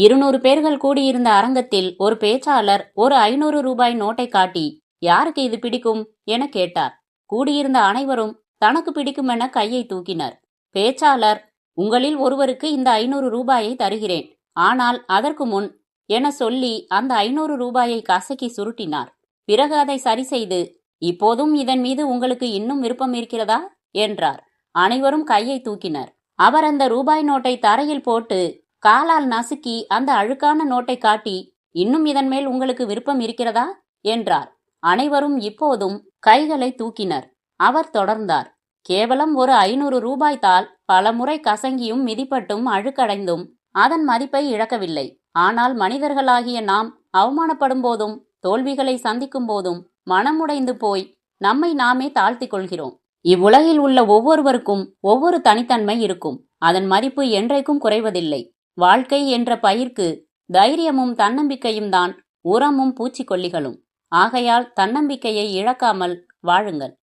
இருநூறு பேர்கள் கூடியிருந்த அரங்கத்தில் ஒரு பேச்சாளர் ஒரு ஐநூறு ரூபாய் நோட்டை காட்டி யாருக்கு இது பிடிக்கும்? என கேட்டார். கூடியிருந்த அனைவரும் தனக்கு பிடிக்குமென கையை தூக்கினர். பேச்சாளர் உங்களில் ஒருவருக்கு இந்த ஐநூறு ரூபாயை தருகிறேன். ஆனால் அதற்கு முன் என சொல்லி அந்த ஐநூறு ரூபாயை கசக்கி சுருட்டினார். பிறகு அதை சரி செய்து இப்போதும் இதன் மீது உங்களுக்கு இன்னும் விருப்பம் இருக்கிறதா? என்றார். அனைவரும் கையை தூக்கினர். அவர் அந்த ரூபாய் நோட்டை தரையில் போட்டு காலால் நசுக்கி அந்த அழுக்கான நோட்டை காட்டி இன்னும் இதன் மேல் உங்களுக்கு விருப்பம் இருக்கிறதா? என்றார். அனைவரும் இப்போதும் கைகளை தூக்கினர். அவர் தொடர்ந்தார். கேவலம் ஒரு ஐநூறு ரூபாய் தாள் பலமுறை கசங்கியும் மிதிப்பட்டும் அழுக்கடைந்தும் அதன் மதிப்பை இழக்கவில்லை. ஆனால் மனிதர்களாகிய நாம் அவமானப்படும் போதும் தோல்விகளை சந்திக்கும் போதும் மனமுடைந்து போய் நம்மை நாமே தாழ்த்திக் கொள்கிறோம். இவ்வுலகில் உள்ள ஒவ்வொருவருக்கும் ஒவ்வொரு தனித்தன்மை இருக்கும். அதன் மதிப்பு என்றைக்கும் குறைவதில்லை. வாழ்க்கை என்ற பயிர்க்கு தைரியமும் தன்னம்பிக்கையும் தான் உரமும் பூச்சிக்கொல்லிகளும். ஆகையால் தன்னம்பிக்கையை இழக்காமல் வாழுங்கள்.